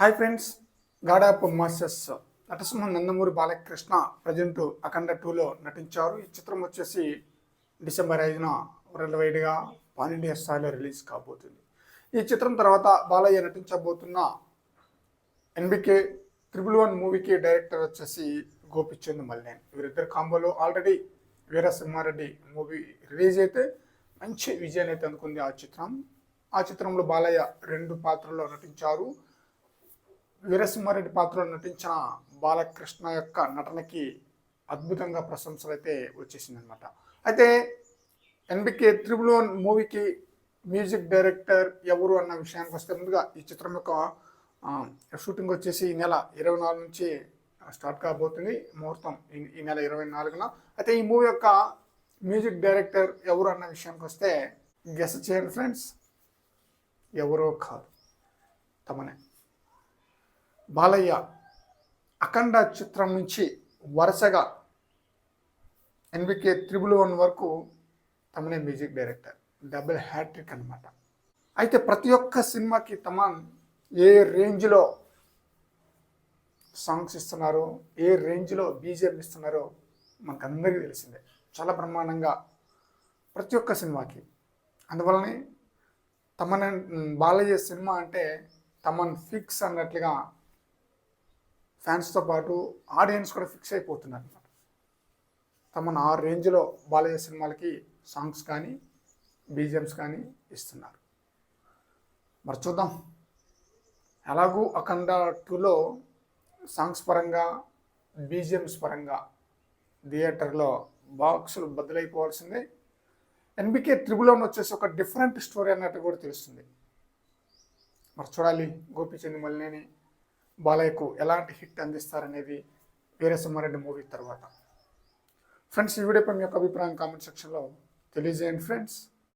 Hi friends గాడాప్ masters. Natasimha Nandamuri Balakrishna present Akhanda టూలో నటించారు. ఈ చిత్రం వచ్చేసి డిసెంబర్ ఐదున వరల్డ్ వైడ్గా పాన్ ఇండియా స్థాయిలో రిలీజ్ కాబోతుంది. ఈ చిత్రం తర్వాత బాలయ్య నటించబోతున్న ఎన్బికే త్రిబుల్ వన్ మూవీకి డైరెక్టర్ వచ్చేసి గోపిచంద్ మల్లేన్. వీరిద్దరు కాంబోలో ఆల్రెడీ వీరసింహారెడ్డి మూవీ రిలీజ్ అయితే మంచి విజయాన్ని అయితే అందుకుంది ఆ చిత్రం. ఆ చిత్రంలో బాలయ్య రెండు పాత్రల్లో నటించారు. వీరసింహారెడ్డి పాత్రలో నటించిన బాలకృష్ణ యొక్క నటనకి అద్భుతంగా ప్రశంసలు అయితే వచ్చేసింది అనమాట అయితే ఎన్బికే త్రిబుల్ వన్ మూవీకి మ్యూజిక్ డైరెక్టర్ ఎవరు అన్న విషయానికి వస్తే ముందుగా ఈ చిత్రం యొక్క షూటింగ్ వచ్చేసి ఈ నెల ఇరవై నాలుగు నుంచి స్టార్ట్ కాబోతుంది. ముహూర్తం ఈ ఈ నెల ఇరవై నాలుగున. అయితే ఈ మూవీ యొక్క మ్యూజిక్ డైరెక్టర్ ఎవరు అన్న విషయానికి వస్తే గెస్ చేయండి ఫ్రెండ్స్. ఎవరో కాదు. తమనే. బాలయ్య అఖండ చిత్రం నుంచి వరుసగా ఎన్వికే త్రిబుల్ వన్ వరకు తమనే మ్యూజిక్ డైరెక్టర్. డబుల్ హ్యాట్రిక్ అనమాట అయితే ప్రతి ఒక్క సినిమాకి తమన్ ఏ రేంజ్లో సాంగ్స్ ఇస్తున్నారో ఏ రేంజ్లో బీజిఎం ఇస్తున్నారో మనకు అందరికీ తెలిసిందే. చాలా బ్రహ్మాండంగా ప్రతి ఒక్క సినిమాకి. అందువలనే తమన్ బాలయ్య సినిమా అంటే తమన్ ఫిక్స్ అన్నట్లుగా ఫ్యాన్స్తో పాటు ఆడియన్స్ కూడా ఫిక్స్ అయిపోతున్నారు. అనమాట తమను ఆ రేంజ్లో బాలయ్య సినిమాలకి సాంగ్స్ కానీ బీజిఎమ్స్ కానీ ఇస్తున్నారు. మరి చూద్దాం. ఎలాగూ అఖండ టూలో సాంగ్స్ పరంగా బీజిఎమ్స్ పరంగా థియేటర్లో బాక్సులు బదులైపోవాల్సిందే ఎన్బికే త్రిబులోన్ వచ్చేసి ఒక డిఫరెంట్ స్టోరీ అన్నట్టు కూడా తెలుస్తుంది. మరి చూడాలి. గోపిచంద్ మల్లినేని బాలయ్యకు ఎలాంటి హిట్ అందిస్తారనేది వీరసింహారెడ్డి మూవీ తర్వాత. ఫ్రెండ్స్ ఈ వీడియోపై మీ యొక్క అభిప్రాయం కామెంట్ సెక్షన్లో తెలియజేయండి ఫ్రెండ్స్.